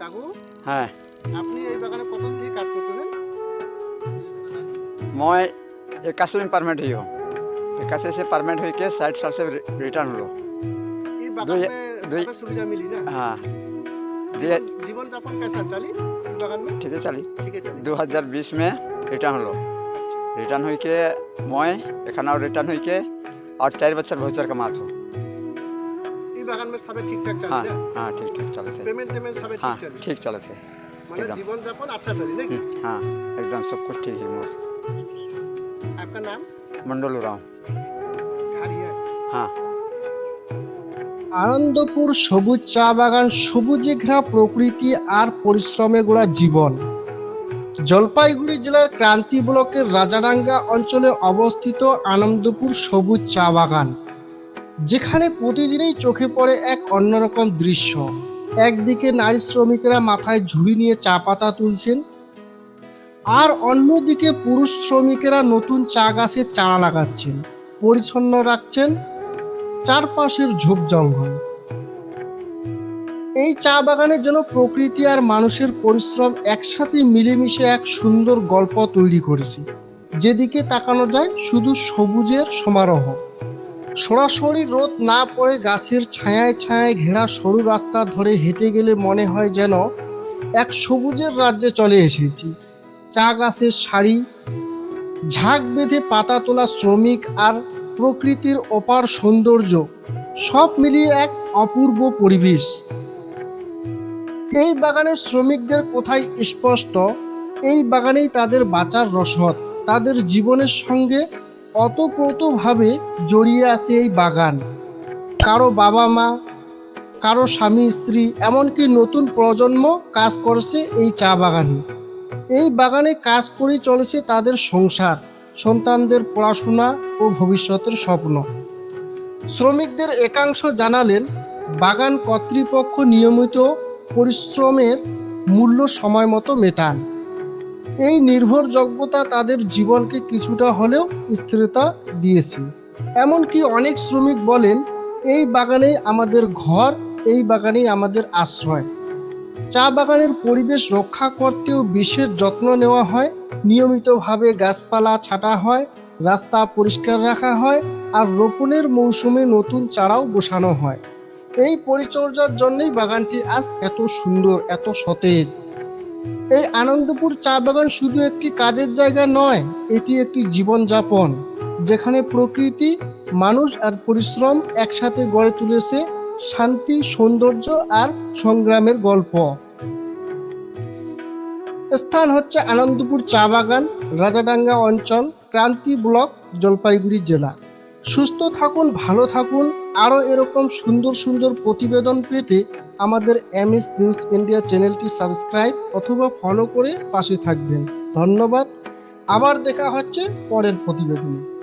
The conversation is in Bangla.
কাকু হ্যাঁ আপনি এই বাগানে কতদিন থেকে কাজ করতেছেন মই একাশি পারমিট হইও একাশি से परमिट हुई के साठ साल से रिटर्न हलो এই बागान दुई- में दुई- सारा सुविधा मिली ना हाँ जी जीवन जीवन यापन कैसा चली इस बागान में ठीक है चली ठीक है चली दो हजार बीस में रिटर्न हलो रिटर्न हुई के मैं एखान और रिटर्न हुई के और चार बच्चर भौचर कमात हो এই বাগান में सबे ठीक ठाक हाँ चली ना हाँ ठीक ठीक चले थे पेमेंट पेमेंट सबे हाँ ठीक चली ठीक चले थे মানে एकदम। জীবন যাপন আচ্ছা চলি নাকি हम्म, हाँ एकदम सब कुछ ठीक है मोर आपका नाम मंडोलू राव খারি है हाँ আনন্দপুর সবুজ চা বাগান সবুজে ঘেরা প্রকৃতি আর পরিশ্রমে গোড়া জীবন জলপাইগুড়ি জেলার ক্রান্তি ব্লকের রাজাডাঙ্গা অঞ্চলে অবস্থিত আনন্দপুর সবুজ চা বাগান যেখানে প্রতিদিনই চোখে পড়ে এক অন্যরকম দৃশ্য। একদিকে নারী শ্রমিকেরা মাথায় ঝুড়ি নিয়ে চা পাতা তুলছেন, আর অন্যদিকে পুরুষ শ্রমিকেরা নতুন চা গাছের চারা লাগাচ্ছেন, পরিচ্ছন্ন রাখছেন চারপাশের ঝোপ জঙ্গল। এই চা বাগানের যেন প্রকৃতি আর মানুষের পরিশ্রম একসাথে মিলেমিশে এক সুন্দর গল্প তৈরি করেছে। যেদিকে তাকানো যায় শুধু সবুজের সমারোহ। সরাসরি রোদ না পড়ে গাছের ছায়ায় ছায়ায় ঘেরা সরু রাস্তা ধরে হেঁটে গেলে মনে হয় যেন এক সবুজের রাজ্যে চলে এসেছি। চা গাছের সারি, ঝাঁক বেঁধে পাতা তোলা শ্রমিক আর প্রকৃতির অপার সৌন্দর্য সব মিলিয়ে এক অপূর্ব পরিবেশ। এই বাগানের শ্রমিকদের কোথায় স্পষ্ট, এই বাগানেই তাদের বাঁচার রসদ, তাদের জীবনের সঙ্গে অতপ্রতভাবে জড়িয়ে আছে এই বাগান। কারও বাবা মা, কারও স্বামী, স্ত্রী, এমনকি নতুন প্রজন্ম কাজ করছে এই চা বাগানে। এই বাগানে কাজ করে চলেছে তাদের সংসার, সন্তানদের পড়াশোনা ও ভবিষ্যতের স্বপ্ন। শ্রমিকদের একাংশ জানালেন, বাগান কর্তৃপক্ষ নিয়মিত পরিশ্রমের মূল্য সময় মতো মেটান। এই নির্ভরযোগ্যতা তাদের জীবনকে কিছুটা হলেও স্থিরতা দিয়েছে। এমনকি অনেক শ্রমিক বলেন, এই বাগানেই আমাদের ঘর, এই বাগানেই আমাদের আশ্রয়। চা বাগানের পরিবেশ রক্ষা করতেও বিশেষ যত্ন নেওয়া হয়, নিয়মিতভাবে গাছপালা ছাঁটা হয়, রাস্তা পরিষ্কার রাখা হয়, আর রোপণের মৌসুমে নতুন চারাও বসানো হয়। এই পরিচর্যার জন্যই বাগানটি আজ এত সুন্দর, এত সতেজ। এই আনন্দপুর চা বাগান শুধু একটি কাজের জায়গা নয়, এটি একটি জীবনযাপন, যেখানে প্রকৃতি, মানুষ আর পরিশ্রম একসাথে গড়ে তুলেছে শান্তি, সৌন্দর্য আর সংগ্রামের গল্প। স্থান হচ্ছে আনন্দপুর চা বাগান, রাজাডাঙ্গা অঞ্চল, ক্রান্তি ব্লক, জলপাইগুড়ি জেলা। সুস্থ থাকুন, ভালো থাকুন আরও এরকম সুন্দর সুন্দর প্রতিবেদন পেতে আমাদের এম এস নিউজ ইন্ডিয়া চ্যানেলটি সাবস্ক্রাইব অথবা ফলো করে পাশে থাকবেন। ধন্যবাদ। আবার দেখা হচ্ছে পরের প্রতিবেদনে।